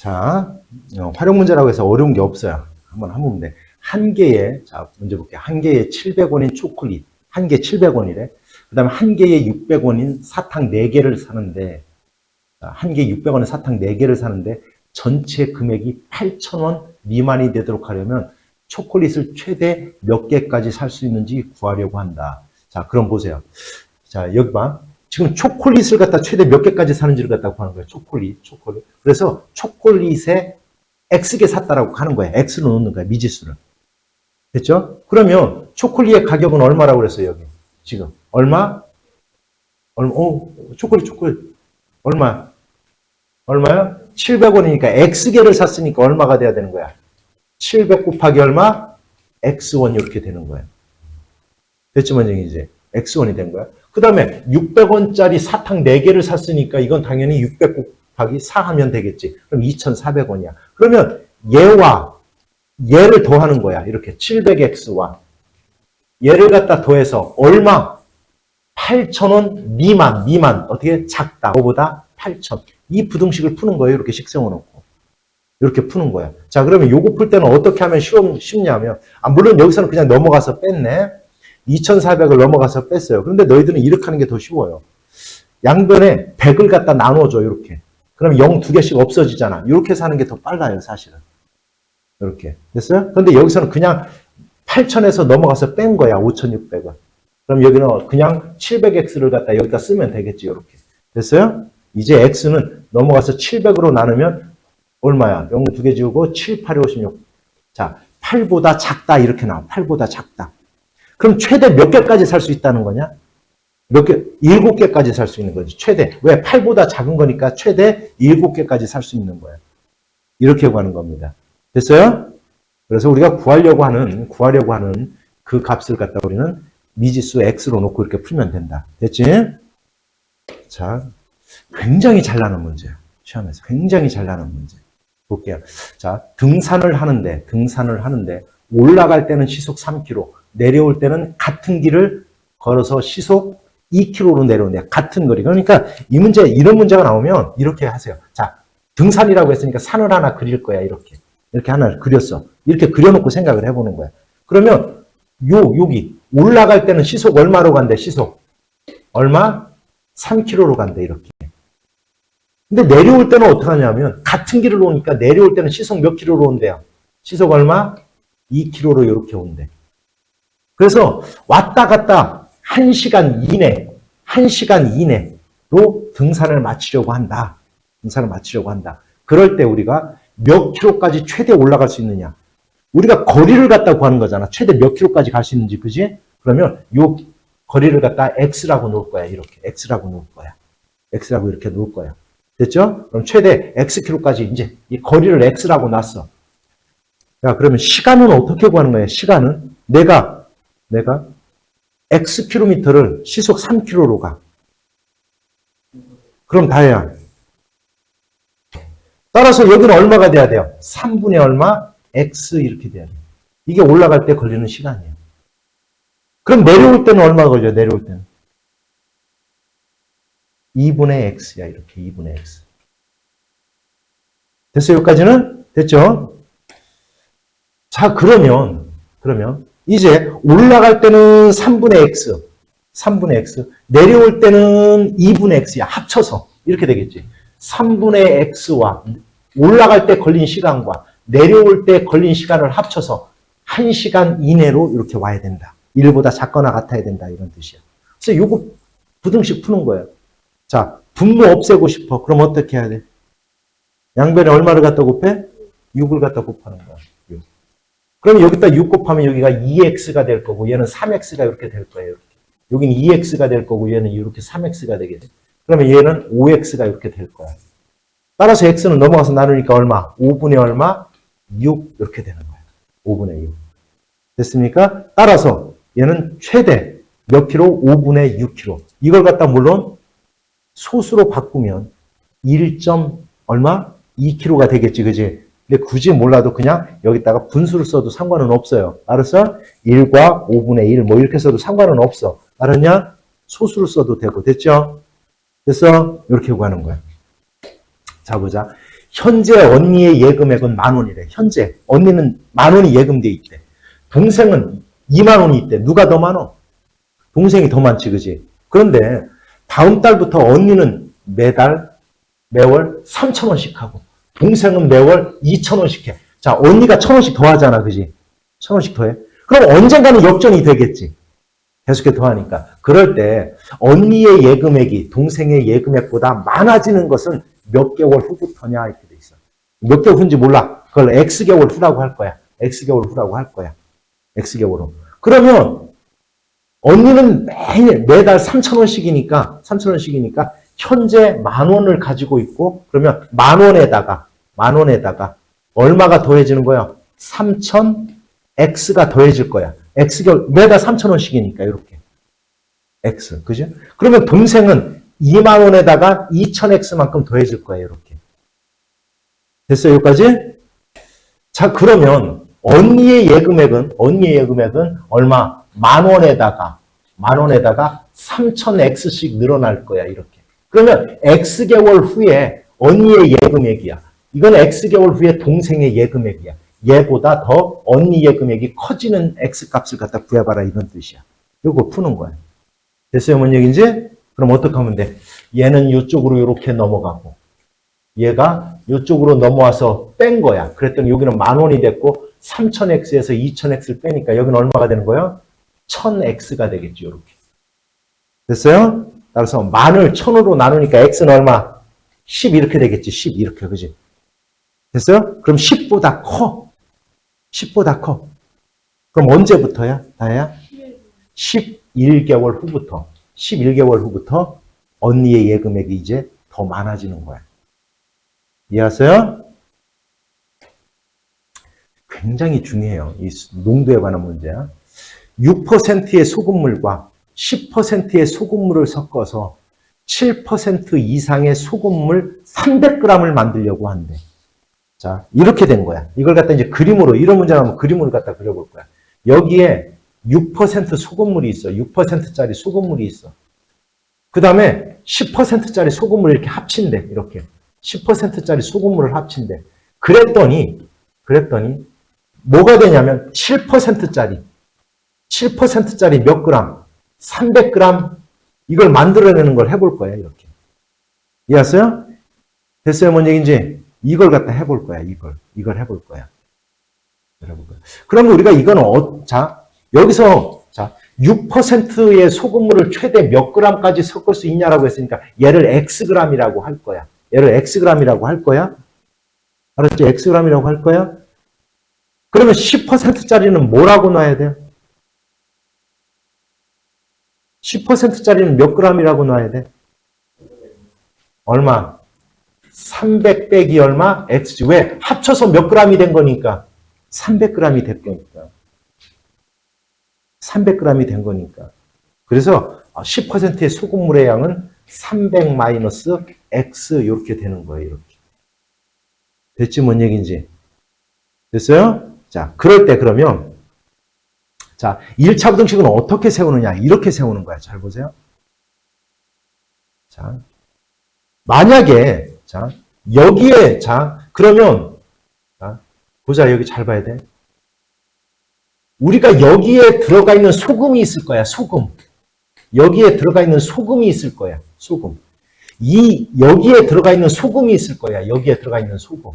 자, 어, 활용 문제라고 해서 어려운 게 없어요. 한번 한번 돼. 한 개에, 자, 문제 볼게요. 한 개에 700원인 초콜릿. 한개 700원이래. 그 다음에 한 개에 600원인 사탕 4개를 사는데, 자, 한 개에 600원인 사탕 4개를 사는데, 전체 금액이 8,000원 미만이 되도록 하려면 초콜릿을 최대 몇 개까지 살 수 있는지 구하려고 한다. 자, 그럼 보세요. 자, 여기 봐. 지금 초콜릿을 갖다 최대 몇 개까지 사는지를 갖다 구하는 거예요. 초콜릿, 초콜릿. 그래서 초콜릿에 X개 샀다라고 하는 거예요. X로 놓는 거예요. 미지수를. 됐죠? 그러면 초콜릿의 가격은 얼마라고 그랬어요, 여기. 지금. 얼마? 얼마? 어, 초콜릿, 초콜릿. 얼마? 얼마야? 700원이니까 X개를 샀으니까 얼마가 돼야 되는 거야? 700 곱하기 얼마? X1 이렇게 되는. 됐죠, 먼저 이제. X1이 된 거야. 그 다음에 600원짜리 사탕 4개를 샀으니까 이건 당연히 600 곱하기 4 하면 되겠지. 그럼 2,400원이야. 그러면 얘와 얘를 더하는 거야. 이렇게 700X와 얘를 갖다 더해서 얼마? 8,000원 미만, 미만. 어떻게? 작다. 그거보다 8,000. 이 부등식을 푸는 거예요. 이렇게 식성을 놓고. 이렇게 푸는 거야. 자, 그러면 요거 풀 때는 어떻게 하면 쉬운, 쉽냐면, 아, 물론 여기서는 그냥 넘어가서 뺐네. 2,400을 넘어가서 뺐어요. 그런데 너희들은 이렇게 하는 게 더 쉬워요. 양변에 100을 갖다 나눠줘, 이렇게. 그럼 0 두 개씩 없어지잖아. 이렇게 사는 게 더 빨라요, 사실은. 이렇게. 됐어요? 근데 여기서는 그냥 8,000에서 넘어가서 뺀 거야, 5,600을. 그럼 여기는 그냥 700x를 갖다 여기다 쓰면 되겠지, 이렇게. 됐어요? 이제 x는 넘어가서 700으로 나누면 얼마야? 0 두 개 지우고 7, 8, 56. 자, 8보다 작다, 이렇게 나와. 8보다 작다. 그럼 최대 몇 개까지 살 수 있다는 거냐? 몇 개? 일곱 개까지 살 수 있는 거지. 최대. 왜? 8보다 작은 거니까 최대 일곱 개까지 살 수 있는 거야. 이렇게 구하는 겁니다. 됐어요? 그래서 우리가 구하려고 하는, 구하려고 하는 그 값을 갖다 우리는 미지수 x로 놓고 이렇게 풀면 된다. 됐지? 자, 굉장히 잘 나는 문제야. 시험에서. 굉장히 잘 나는 문제. 볼게요. 자, 등산을 하는데, 등산을 하는데, 올라갈 때는 시속 3km, 내려올 때는 같은 길을 걸어서 시속 2km로 내려오는데 같은 거리. 그러니까 이 문제 이런 문제가 나오면 이렇게 하세요. 자, 등산이라고 했으니까 산을 하나 그릴 거야. 이렇게. 이렇게 하나 그렸어. 이렇게 그려놓고 생각을 해보는 거야. 그러면 요 여기 올라갈 때는 시속 얼마로 간대? 시속 얼마? 3km로 간대. 이렇게. 근데 내려올 때는 어떻게 하냐면 같은 길을 오니까 내려올 때는 시속 몇 킬로로 온대요? 시속 얼마? 2km로 이렇게 온대. 그래서 왔다 갔다 1시간 이내, 1시간 이내로 등산을 마치려고 한다. 등산을 마치려고 한다. 그럴 때 우리가 몇 킬로까지 최대 올라갈 수 있느냐? 우리가 거리를 갖다 구하는 거잖아. 최대 몇 킬로까지 갈 수 있는지, 그지? 그러면 요 거리를 갖다 x라고 놓을 거야. 이렇게 x라고 놓을 거야. x라고 이렇게 놓을 거야. 됐죠? 그럼 최대 x 킬로까지 이제 이 거리를 x라고 놨어. 야, 그러면 시간은 어떻게 구하는 거야? 시간은 내가 내가 x 킬로미터를 시속 3km로 가. 그럼 다야. 따라서 여기는 얼마가 돼야 돼요? 3분의 얼마? x 이렇게 돼야 돼요. 이게 올라갈 때 걸리는 시간이에요. 그럼 내려올 때는 얼마 걸려? 내려올 때는 2분의 x야. 이렇게 2분의 x. 됐어요? 여기까지는? 됐죠? 자, 그러면 그러면 이제 올라갈 때는 3분의 x, 3분의 x, 내려올 때는 2분의 x야. 합쳐서 이렇게 되겠지. 3분의 x와 올라갈 때 걸린 시간과 내려올 때 걸린 시간을 합쳐서 1시간 이내로 이렇게 와야 된다. 1보다 작거나 같아야 된다. 이런 뜻이야. 그래서 요거 부등식 푸는 거예요. 자, 분모 없애고 싶어. 그럼 어떻게 해야 돼? 양변에 얼마를 갖다 곱해? 6을 갖다 곱하는 거야. 6. 그럼 여기다 6 곱하면 여기가 2x가 될 거고 얘는 3x가 이렇게 될 거예요. 여기는 2x가 될 거고 얘는 이렇게 3x가 되겠지. 그러면 얘는 5x가 이렇게 될 거야. 따라서 x는 넘어가서 나누니까 얼마? 5분의 얼마? 6 이렇게 되는 거야. 5분의 6. 됐습니까? 따라서 얘는 최대 몇 킬로? 5분의 6 킬로. 이걸 갖다 물론 소수로 바꾸면 1. 얼마? 2 킬로가 되겠지, 그지? 근데 굳이 몰라도 그냥 여기다가 분수를 써도 상관은 없어요. 알았어? 1과 5분의 1, 뭐 이렇게 써도 상관은 없어. 알았냐? 소수를 써도 되고, 됐죠? 됐어? 이렇게 구하는 거야. 자, 보자. 현재 언니의 예금액은 만 원이래. 현재 언니는 만 원이 예금돼 있대. 동생은 2만 원이 있대. 누가 더 많어? 동생이 더 많지, 그지? 그런데 다음 달부터 언니는 매달 매월 3천 원씩 하고 동생은 매월 2천 원씩 해. 자, 언니가 천 원씩 더 하잖아, 그지? 천 원씩 더 해. 그럼 언젠가는 역전이 되겠지. 계속해서 더 하니까. 그럴 때 언니의 예금액이 동생의 예금액보다 많아지는 것은 몇 개월 후부터냐 이렇게 돼 있어. 몇 개월 후인지 몰라. 그걸 X개월 후라고 할 거야. X개월 후라고 할 거야. X개월 후. 그러면 언니는 매일 매달 3천 원씩이니까 3천 원씩이니까 현재 만 원을 가지고 있고 그러면 만 원에다가 만 원에다가 얼마가 더해지는 거야? 3천 X가 더해질 거야. X가 매달 3천 원씩이니까 이렇게. X. 그죠? 그러면 동생은 2만 원에다가 2,000X만큼 더해질 거예요. 이렇게. 됐어요? 여기까지? 자, 그러면 언니의 예금액은 언니의 예금액은 얼마? 만 원에다가 만 원에다가 3,000X씩 늘어날 거야. 이렇게. 그러면 X개월 후에 언니의 예금액이야. 이건 X개월 후에 동생의 예금액이야. 얘보다 더 언니 예금액이 커지는 X값을 갖다 구해봐라 이런 뜻이야. 요거 푸는 거야. 됐어요? 뭔 얘기인지? 그럼 어떻게 하면 돼? 얘는 이쪽으로 이렇게 넘어가고 얘가 이쪽으로 넘어와서 뺀 거야. 그랬더니 여기는 만 원이 됐고 3000X에서 2000X를 빼니까 여기는 얼마가 되는 거예요? 1000X가 되겠죠. 이렇게. 됐어요? 따라서 만을 1000으로 나누니까 X는 얼마? 10 이렇게 되겠지. 10 이렇게. 그지? 됐어요? 그럼 10보다 커. 10보다 커. 그럼 언제부터야? 다야? 11개월 후부터. 11개월 후부터 언니의 예금액이 이제 더 많아지는 거야. 이해하세요? 굉장히 중요해요. 이 농도에 관한 문제야. 6%의 소금물과 10%의 소금물을 섞어서 7% 이상의 소금물 300g을 만들려고 한대. 자, 이렇게 된 거야. 이걸 갖다 이제 그림으로, 이런 문제 나오면 그림으로 갖다 그려볼 거야. 여기에 6% 소금물이 있어. 6%짜리 소금물이 있어. 그 다음에 10%짜리 소금물을 이렇게 합친대. 이렇게. 10%짜리 소금물을 합친대. 그랬더니, 그랬더니, 뭐가 되냐면 7%짜리, 7%짜리 몇 그램? 300g 이걸 만들어내는 걸 해볼 거야. 이렇게. 이해했어요? 됐어요? 뭔 얘기인지? 이걸 갖다 해볼 거야, 이걸. 이걸 해볼 거야. 해볼 거야. 그러면 우리가 이거는, 어, 자, 여기서, 자, 6%의 소금물을 최대 몇 g까지 섞을 수 있냐라고 했으니까 얘를 xg이라고 할 거야. 얘를 xg이라고 할 거야. 알았지? xg이라고 할 거야. 그러면 10%짜리는 뭐라고 놔야 돼요? 10%짜리는 몇 g이라고 놔야 돼? 얼마? 300 빼기 얼마? X지. 왜? 합쳐서 몇 g이 된 거니까. 300g이 된 거니까. 300g이 된 거니까. 그래서 10%의 소금물의 양은 300 마이너스 X 이렇게 되는 거예요. 이렇게. 됐지? 뭔 얘기인지. 됐어요? 자, 그럴 때 그러면 자, 1차 부등식은 어떻게 세우느냐? 이렇게 세우는 거야. 잘 보세요. 자, 만약에 자, 여기에, 자, 그러면, 자, 보자, 여기 잘 봐야 돼. 우리가 여기에 들어가 있는 소금이 있을 거야, 소금. 여기에 들어가 있는 소금이 있을 거야, 소금. 이, 여기에 들어가 있는 소금이 있을 거야, 여기에 들어가 있는 소금.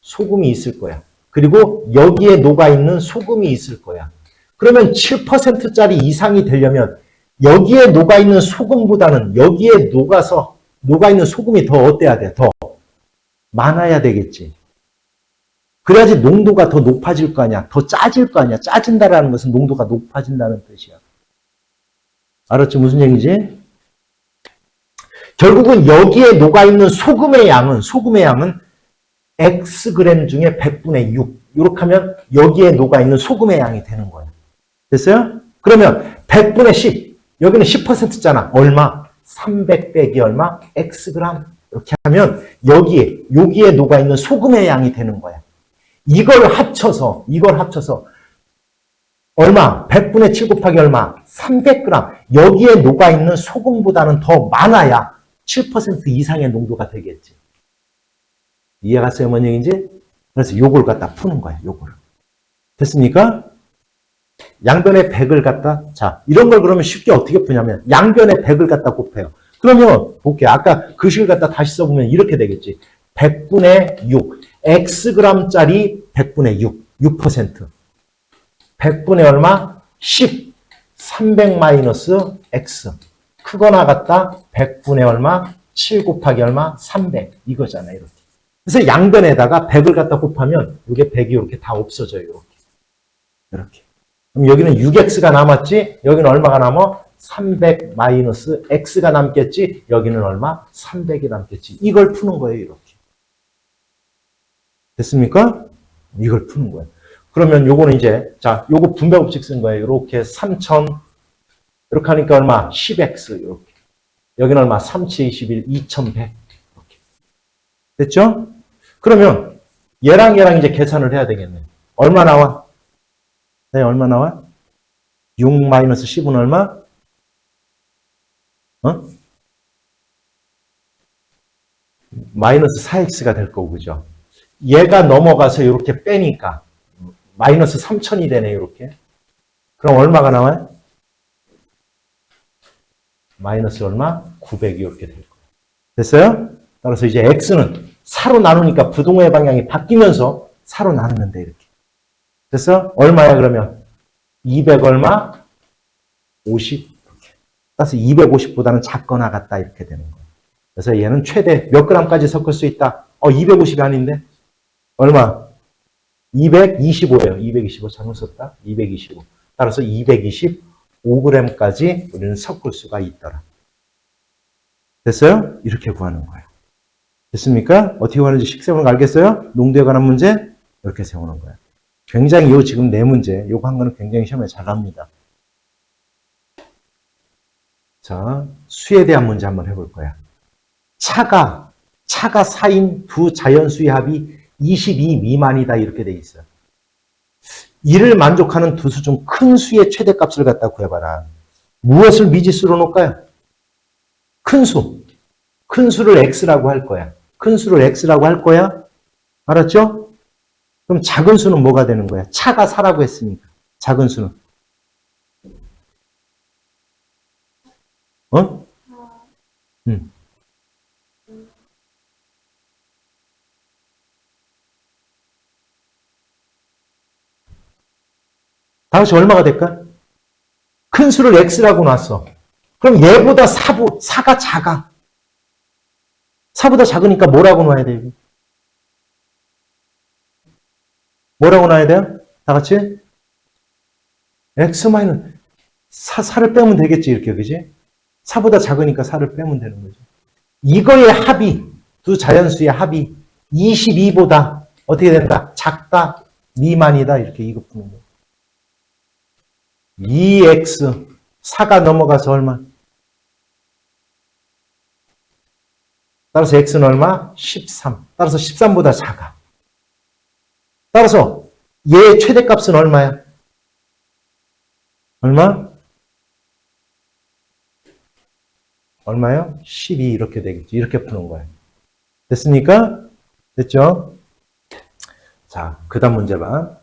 소금이 있을 거야. 그리고 여기에 녹아 있는 소금이 있을 거야. 그러면 7%짜리 이상이 되려면 여기에 녹아 있는 소금보다는 여기에 녹아서 녹아있는 소금이 더 어때야 돼? 더 많아야 되겠지. 그래야지 농도가 더 높아질 거 아니야. 더 짜질 거 아니야. 짜진다라는 것은 농도가 높아진다는 뜻이야. 알았지? 무슨 얘기지? 결국은 여기에 녹아있는 소금의 양은, 소금의 양은 Xg 중에 100분의 6. 이렇게 하면 여기에 녹아있는 소금의 양이 되는 거야. 됐어요? 그러면 100분의 10. 여기는 10%잖아. 얼마? 300 빼기 얼마? Xg. 이렇게 하면 여기에, 여기에 녹아있는 소금의 양이 되는 거야. 이걸 합쳐서, 이걸 합쳐서 얼마? 100분의 7 곱하기 얼마? 300g. 여기에 녹아있는 소금보다는 더 많아야 7% 이상의 농도가 되겠지. 이해갔어요? 뭔 얘기인지? 그래서 요걸 갖다 푸는 거야, 요거를. 됐습니까? 양변에 100을 갖다, 자, 이런 걸 그러면 쉽게 어떻게 푸냐면, 양변에 100을 갖다 곱해요. 그러면, 볼게요. 아까 글식을 갖다 다시 써보면 이렇게 되겠지. 100분의 6. xg짜리 100분의 6. 6%. 100분의 얼마? 10. 300 마이너스 x. 크거나 같다? 100분의 얼마? 7 곱하기 얼마? 300. 이거잖아요, 이렇게. 그래서 양변에다가 100을 갖다 곱하면 이게 100이 이렇게 다 없어져요, 이렇게. 이렇게. 그럼 여기는 6x가 남았지? 여기는 얼마가 남아? 300 마이너스 x가 남겠지? 여기는 얼마? 300이 남겠지. 이걸 푸는 거예요, 이렇게. 됐습니까? 이걸 푸는 거예요. 그러면 요거는 이제, 자, 요거 분배법칙 쓴 거예요. 이렇게 3000, 이렇게 하니까 얼마? 10x, 이렇게. 여기는 얼마? 3721, 2100. 이렇게. 됐죠? 그러면 얘랑 얘랑 이제 계산을 해야 되겠네. 얼마 나와? 네, 얼마 나와? 6 마이너스 10은 얼마? 어? 마이너스 4x가 될 거고, 그죠? 얘가 넘어가서 이렇게 빼니까 마이너스 3000이 되네, 이렇게. 그럼 얼마가 나와요? 마이너스 얼마? 900이 이렇게 될 거예요. 됐어요? 따라서 이제 x는 4로 나누니까 부동의 방향이 바뀌면서 4로 나누면 돼, 이렇게. 됐어? 얼마야, 그러면? 200 얼마? 50. 이렇게. 따라서 250보다는 작거나 같다, 이렇게 되는 거예요. 그래서 얘는 최대 몇 그램까지 섞을 수 있다? 어, 250이 아닌데? 얼마? 225예요. 225 잘못 썼다. 225. 따라서 225g까지 우리는 섞을 수가 있더라. 됐어요? 이렇게 구하는 거예요. 됐습니까? 어떻게 구하는지 거 알겠어요? 농도에 관한 문제? 이렇게 세우는 거예요. 굉장히 요 지금 네 문제, 요거 한 거는 굉장히 시험에 잘 합니다. 자, 수에 대한 문제 한번 해볼 거야. 차가, 차가 사인 두 자연수의 합이 22 미만이다 이렇게 돼 있어요. 이를 만족하는 두 수 중 큰 수의 최대값을 갖다 구해봐라. 무엇을 미지수로 놓을까요? 큰 수. 큰 수를 x라고 할 거야. 큰 수를 x라고 할 거야. 알았죠? 그럼 작은 수는 뭐가 되는 거야? 차가 4라고 했으니까. 작은 수는. 어? 응. 다시 얼마가 될까? 큰 수를 x라고 놨어. 그럼 얘보다 4보, 4가 작아. 4보다 작으니까 뭐라고 놔야 돼? 요 뭐라고 놔야 돼요? 다 같이? x 마이너스 4, 4를 빼면 되겠지, 이렇게, 그지? 4보다 작으니까 4를 빼면 되는 거죠. 이거의 합이, 두 자연수의 합이 22보다 어떻게 된다? 작다, 미만이다, 이렇게 거예요. 2x 4가 넘어가서 얼마? 따라서 x는 얼마? 13. 따라서 13보다 작아. 따라서 얘의 최대값은 얼마야? 얼마? 얼마요? 12 이렇게 되겠지. 이렇게 푸는 거예요. 됐습니까? 됐죠? 자, 그 다음 문제 봐.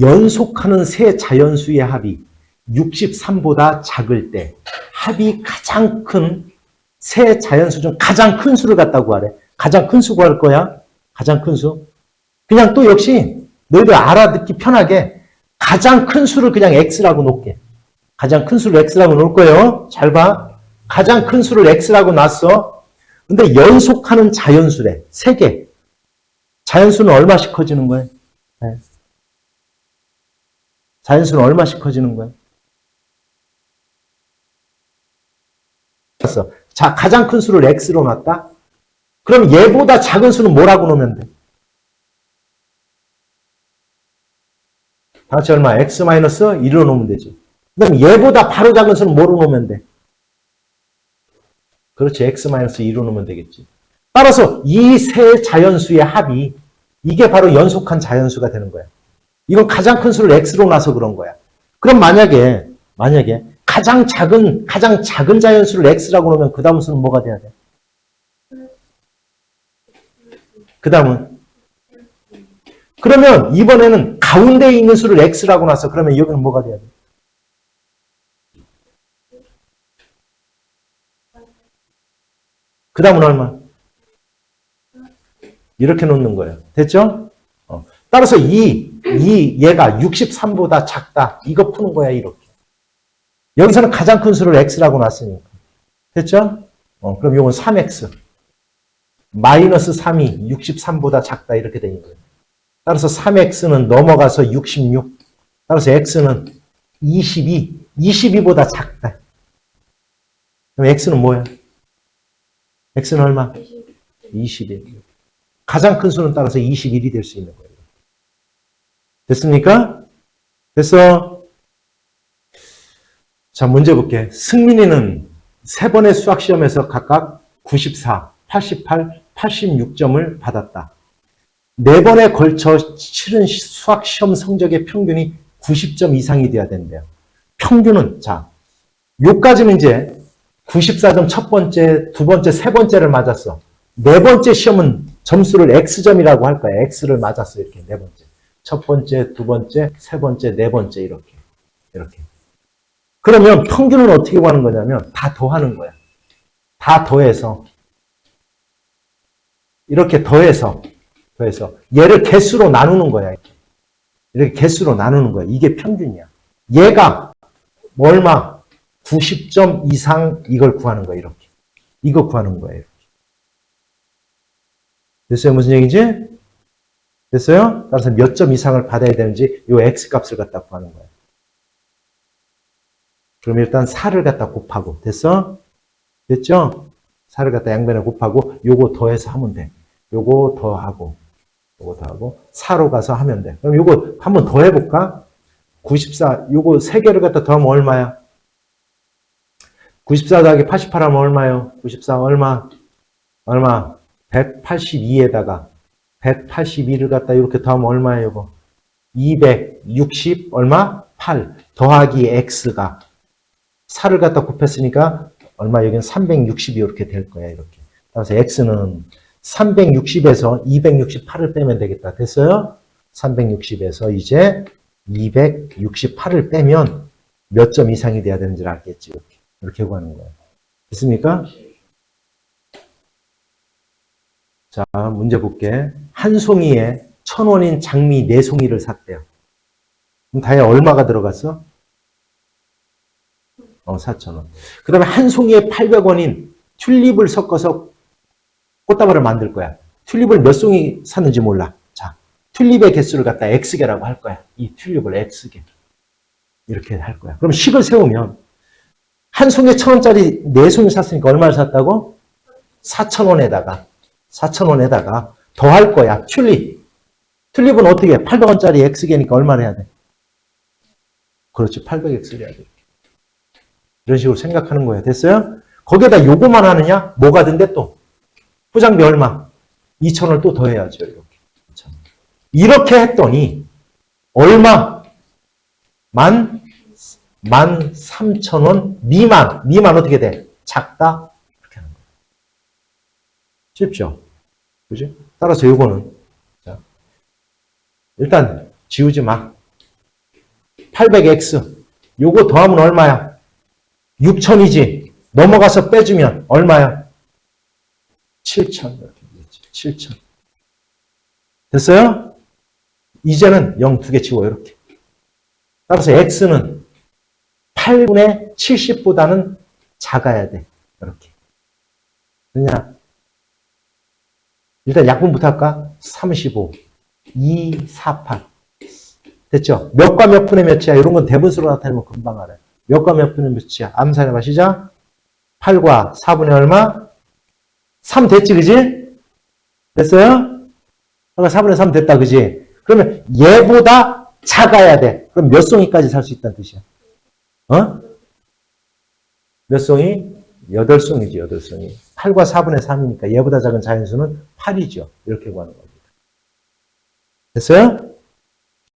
연속하는 세 자연수의 합이 63보다 작을 때 합이 가장 큰 세 자연수 중 가장 큰 수를 갖다 구하래. 가장 큰 수 구할 거야. 가장 큰 수. 그냥 또 역시 너희들 알아듣기 편하게 가장 큰 수를 그냥 x라고 놓게. 가장 큰 수를 x라고 놓을 거예요. 잘 봐. 가장 큰 수를 x라고 놨어. 근데 연속하는 자연수래. 세 개. 자연수는 얼마씩 커지는 거예요? 네. 자연수는 얼마씩 커지는 거예요? 자, 가장 큰 수를 x로 놨다? 그럼 얘보다 작은 수는 뭐라고 놓으면 돼? 다 같이 얼마? x-1로 놓으면 되지. 그 다음 얘보다 바로 작은 수는 뭐로 놓으면 돼? 그렇지. x-2로 놓으면 되겠지. 따라서 이 세 자연수의 합이 이게 바로 연속한 자연수가 되는 거야. 이건 가장 큰 수를 x로 놔서 그런 거야. 그럼 만약에 만약에 가장 작은 가장 작은 자연수를 x라고 놓으면 그 다음 수는 뭐가 돼야 돼? 그 다음은 그러면 이번에는 가운데에 있는 수를 x라고 놨어. 그러면 여기는 뭐가 돼야 돼? 그 다음은 얼마? 이렇게 놓는 거예요. 됐죠? 어. 따라서 이, 이 얘가 63보다 작다. 이거 푸는 거야, 이렇게. 여기서는 가장 큰 수를 x라고 놨으니까. 됐죠? 어, 그럼 이건 3x. 마이너스 3이 63보다 작다. 이렇게 되는 거예요. 따라서 3x는 넘어가서 66. 따라서 x는 22. 22보다 작다. 그럼 x는 뭐야? x는 얼마? 21. 가장 큰 수는 따라서 21이 될 수 있는 거예요. 됐습니까? 됐어? 자, 문제 볼게. 승민이는 세 번의 수학 시험에서 각각 94, 88, 86점을 받았다. 네 번에 걸쳐 치른 수학 시험 성적의 평균이 90점 이상이 돼야 된대요. 평균은 자, 요까지는 이제 94점 첫 번째, 두 번째, 세 번째를 맞았어. 네 번째 시험은 점수를 X점이라고 할 거야. X를 맞았어. 이렇게 네 번째. 첫 번째, 두 번째, 세 번째, 네 번째 이렇게. 이렇게. 그러면 평균은 어떻게 구하는 거냐면 다 더하는 거야. 다 더해서 이렇게 더해서 더해서 얘를 개수로 나누는 거야. 이렇게, 이렇게 개수로 나누는 거야. 이게 평균이야. 얘가 뭐 얼마 90점 이상 이걸 구하는 거야. 이렇게. 이거 구하는 거예요. 됐어요? 무슨 얘기지? 됐어요? 따라서 몇 점 이상을 받아야 되는지 요 x 값을 갖다 구하는 거예요. 그럼 일단 4를 갖다 곱하고 됐어? 됐죠? 4를 갖다 양변에 곱하고 요거 더해서 하면 돼. 요거 더하고 요거 더하고 4로 가서 하면 돼. 그럼 요거 한번 더 해볼까? 94 요거 3개를 갖다 더하면 얼마야? 94 더하기 88 하면 얼마요? 94 얼마? 얼마? 182에다가 182를 갖다 이렇게 더하면 얼마예요, 이거? 260 얼마? 8 더하기 x가 4를 갖다 곱했으니까 얼마 여기는 360이 이렇게 될 거야, 이렇게. 따라서 x는 360에서 268을 빼면 되겠다. 됐어요? 360에서 이제 268을 빼면 몇 점 이상이 돼야 되는지를 알겠지. 이렇게, 이렇게 구하는 거예요. 됐습니까? 자, 문제 볼게. 한 송이에 천 원인 장미 네 송이를 샀대요. 그럼 다에 얼마가 들어갔어? 어, 4천 원. 그 다음에 한 송이에 800원인 튤립을 섞어서 꽃다발을 만들 거야. 튤립을 몇 송이 샀는지 몰라. 자, 튤립의 개수를 갖다 X개라고 할 거야. 이 튤립을 X개. 이렇게 할 거야. 그럼 식을 세우면 한 송이에 천 원짜리 네 송이 샀으니까 얼마를 샀다고? 4천 원에다가 4,000원에다가 더 할 거야. 튤립. 튤립은 어떻게 해? 800원짜리 X개니까 얼마를 해야 돼? 그렇지. 800X를 해야 돼. 이런 식으로 생각하는 거야. 됐어요? 거기에다 요거만 하느냐? 뭐가 든데 또? 포장비 얼마? 2,000원을 또 더해야죠. 이렇게. 이렇게 했더니 얼마? 만? 만 3,000원 미만. 미만 어떻게 돼? 작다? 이렇게 하는 거야. 쉽죠? 그지? 따라서 요거는 자, 일단 지우지 마. 800x 요거 더하면 얼마야? 6천이지. 넘어가서 빼주면 얼마야? 7천 이렇게 되겠지. 7천. 됐어요? 이제는 0 두 개 치워 이렇게. 따라서 x는 8분의 70보다는 작아야 돼. 이렇게. 그냥 일단 약분부터 할까? 35, 2, 4, 8. 됐죠? 몇과 몇 분의 몇이야? 이런 건 대분수로 나타내면 금방 알아요. 몇과 몇 분의 몇이야? 암산해봐, 시작. 8과 4분의 얼마? 3 됐지, 그지? 됐어요? 8과 4분의 3 됐다, 그지? 그러면 얘보다 작아야 돼. 그럼 몇 송이까지 살 수 있다는 뜻이야? 어? 몇 송이? 8송이지, 8송이. 8과 4분의 3이니까 얘보다 작은 자연수는 8이죠. 이렇게 구하는 겁니다. 됐어요?